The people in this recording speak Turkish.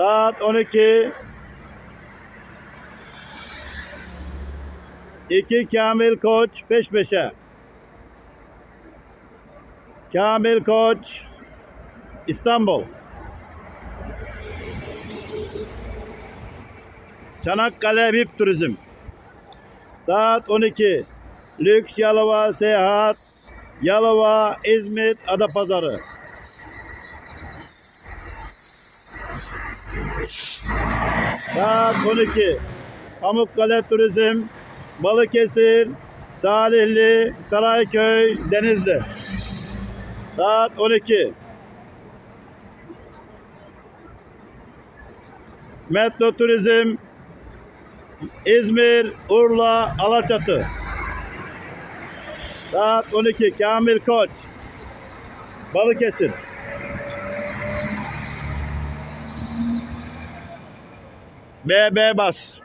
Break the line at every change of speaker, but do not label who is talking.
Saat 12. 2 Kamil Koç peş peşe. Kamil Koç İstanbul. Çanakkale VIP Turizm. Saat 12. Lüks Yalova Seyahat. Yalova, İzmit, Adapazarı. Saat 12. Pamukkale Turizm, Balıkesir, Salihli, Sarayköy, Denizli. Saat 12. Metro Turizm, İzmir, Urla, Alaçatı. Saat 12. Kamil Koç, Balıkesir. બે બે બસ